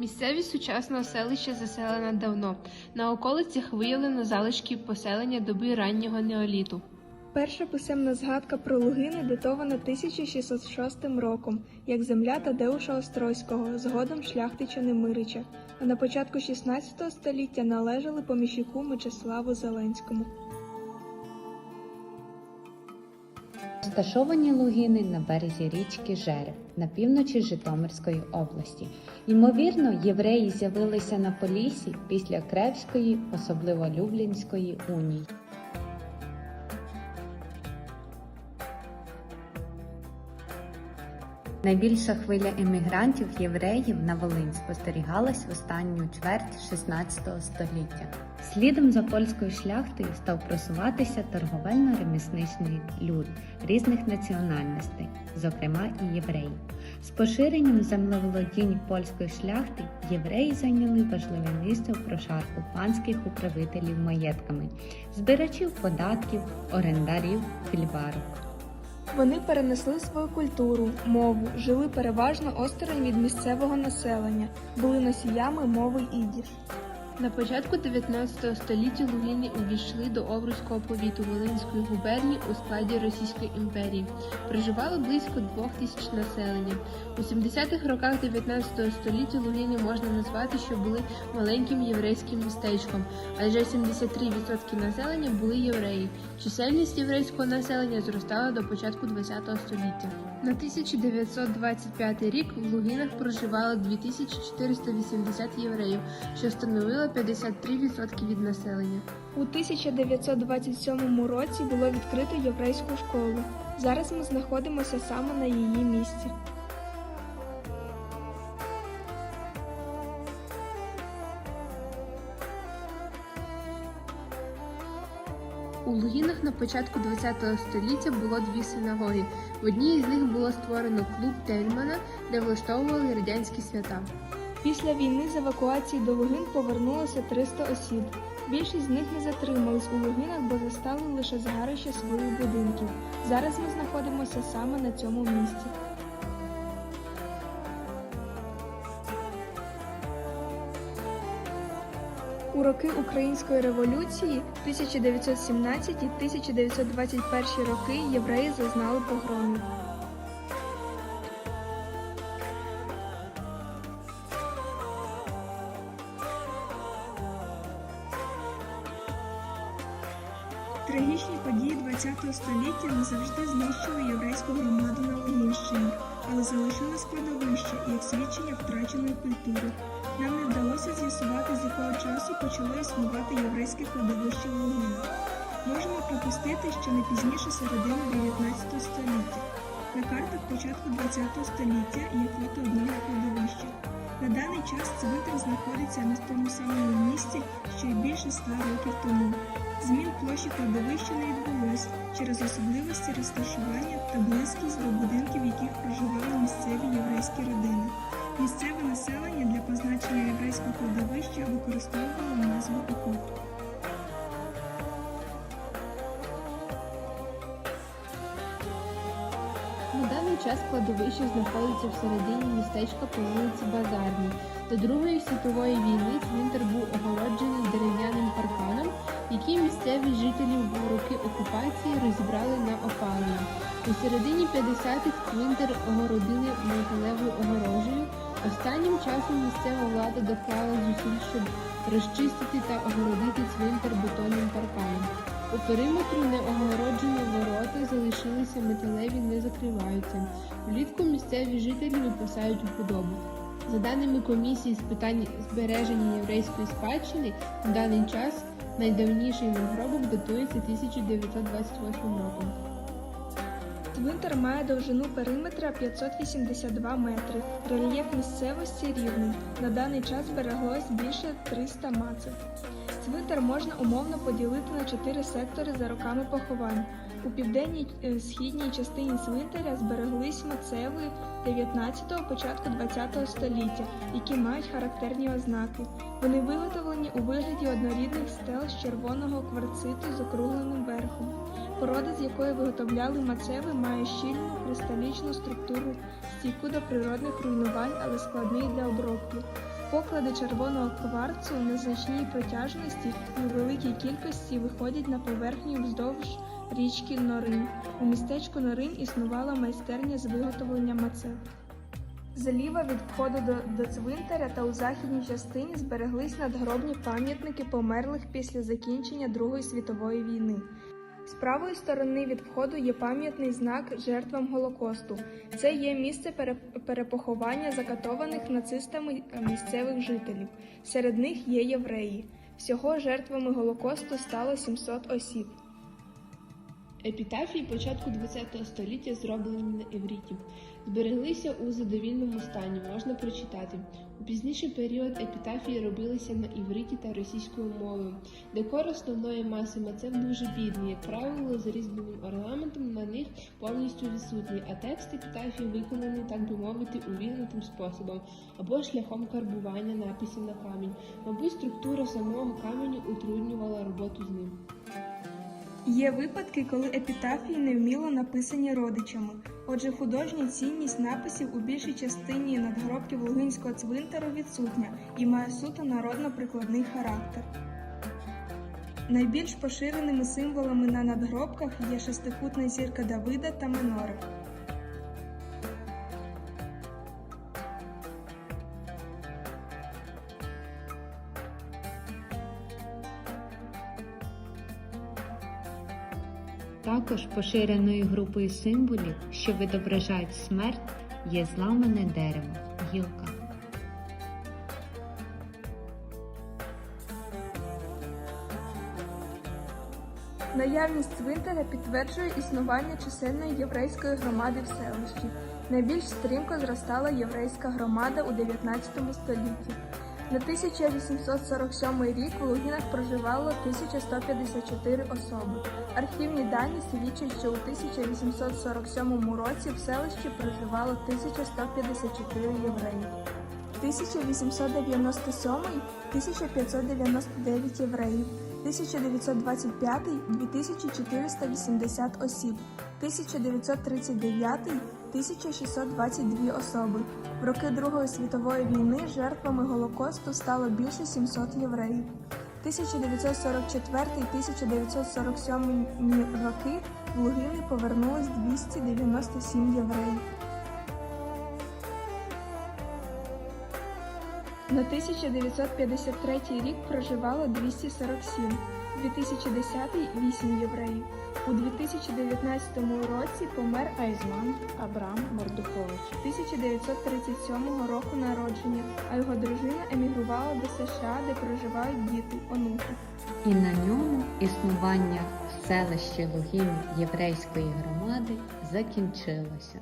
Місцевість сучасного селища заселена давно. На околицях виявлено залишки поселення доби раннього неоліту. Перша писемна згадка про Лугини датована 1606 роком, як земля Тадеуша Острозького, згодом шляхтича Немирича, а на початку 16 століття належали поміщику Мечиславу Зеленському. Розташовані лугини на березі річки Жереб на півночі Житомирської області. Ймовірно, євреї з'явилися на Полісі після Кревської, особливо Люблінської унії. Найбільша хвиля емігрантів євреїв на Волинь спостерігалась в останню чверть 16 століття. Слідом за польською шляхтою став просуватися торговельно-ремісничний люд різних національностей, зокрема і євреї. З поширенням землеволодінь польської шляхти євреї зайняли важливе місце в прошарку панських управителів маєтками, збирачів податків, орендарів, фільварок. Вони перенесли свою культуру, мову, жили переважно осторонь від місцевого населення, були носіями мови ідіш. На початку 19 століття Лугини увійшли до Овруцького повіту Волинської губернії у складі Російської імперії. Проживало близько двох тисяч населення. У 70-х роках 19 століття Лугини можна назвати, що були маленьким єврейським містечком, адже 73% населення були євреї. Чисельність єврейського населення зростала до початку 20 століття. На 1925 рік в Лугинах проживало 2480 євреїв, що становило 53% від населення. У 1927 році було відкрито єврейську школу. Зараз ми знаходимося саме на її місці. У Лугінах на початку ХХ століття було дві синагоги. В одній із них було створено клуб Тельмана, де влаштовували радянські свята. Після війни з евакуації до Лугин повернулося 300 осіб. Більшість з них не затримались у Лугинах, бо застали лише згарище своїх будинків. Зараз ми знаходимося саме на цьому місці. У роки Української революції 1917 і 1921 роки євреї зазнали погромів. ХХ століття назавжди знищили єврейську громаду на Лугінщині, але залишили складовище як свідчення втраченої культури. Нам не вдалося з'ясувати, з якого часу почало існувати єврейське кладовище в Лугинах. Можемо припустити, що не пізніше середини 19 століття. На картах початку 20 століття є фото одного кладовища. На даний час цвинтар знаходиться на тому самому місці, що й більше ста років тому. Змін площі кладовища не відбулось через особливості розташування та близькість до будинків, в яких проживали місцеві єврейські родини. Місцеве населення для позначення єврейського кладовища використовувало назву окоп. На час кладовище знаходиться всередині містечка по вулиці Базарній. До Другої світової війни цвинтар був огороджений дерев'яним парканом, який місцеві жителі в роки окупації розібрали на опалення. У середині 50-х цвинтар огородили металевою огорожею. Останнім часом місцева влада доклала зусиль, щоб розчистити та огородити цвинтар бетонним парканом. У периметру неогороджені ворота залишилися металеві, не закриваються. Влітку місцеві жителі випасають худобу. За даними комісії з питань збереження єврейської спадщини, на даний час найдавніший надгробок датується 1928 роком. Цвинтар має довжину периметра 582 метри. Рельєф місцевості рівний. На даний час збереглось більше 300 маців. Цвинтар можна умовно поділити на чотири сектори за роками поховань. У південній е, східній частині цвинтаря збереглись мацеви 19-го, початку 20-го століття, які мають характерні ознаки. Вони виготовлені у вигляді однорідних стел з червоного кварциту з округленим верхом. Порода, з якої виготовляли мацеви, має щільну кристалічну структуру, стійку до природних руйнувань, але складний для обробки. Поклади червоного кварцу на значній протяжності і у великій кількості виходять на поверхню вздовж річки Норин. У містечку Норин існувала майстерня з виготовлення мацев. Зліва від входу до, до цвинтаря та у західній частині збереглись надгробні пам'ятники померлих після закінчення Другої світової війни. З правої сторони від входу є пам'ятний знак жертвам Голокосту. Це є місце перепоховання закатованих нацистами е, місцевих жителів. Серед них є євреї. Всього жертвами Голокосту стало 700 осіб. Епітафії початку ХХ століття зроблені на івріті. Збереглися у задовільному стані, можна прочитати. У пізніший період епітафії робилися на івриті та російською мовою. Декор основної маси мацев дуже бідний, як правило, з різьбленим орнаментом на них повністю відсутній, а текст епітафії виконаний, так би мовити, увігнутим способом або шляхом карбування написів на камінь. Мабуть, структура самого каменю утруднювала роботу з ним. Є випадки, коли епітафії невміло написані родичами. Отже, художня цінність написів у більшій частині надгробків Лугинського цвинтару відсутня і має суто народно-прикладний характер. Найбільш поширеними символами на надгробках є шестикутна зірка Давида та Менори. Також поширеною групою символів, що відображають смерть, є зламане дерево, гілка. Наявність цвинтаря підтверджує існування чисельної єврейської громади в селищі. Найбільш стрімко зростала єврейська громада у 19 столітті. На 1847 рік в Лугінах проживало 1154 особи. Архівні дані свідчать, що у 1847 році в селищі проживало 1154 євреї. 1897 – 1599 євреїв. 1925 – 2480 осіб, 1939 – 1622 особи. В роки Другої світової війни жертвами Голокосту стало більше 700 євреїв. 1944-1947 роки в Лугини повернулось 297 євреїв. На 1953 рік проживало 247, 2010 – 8 євреїв. У 2019 році помер Айзман Абрам Мордухович. 1937 року народження, а його дружина емігрувала до США, де проживають діти, онуки. І на ньому існування в селищі Лугін єврейської громади закінчилося.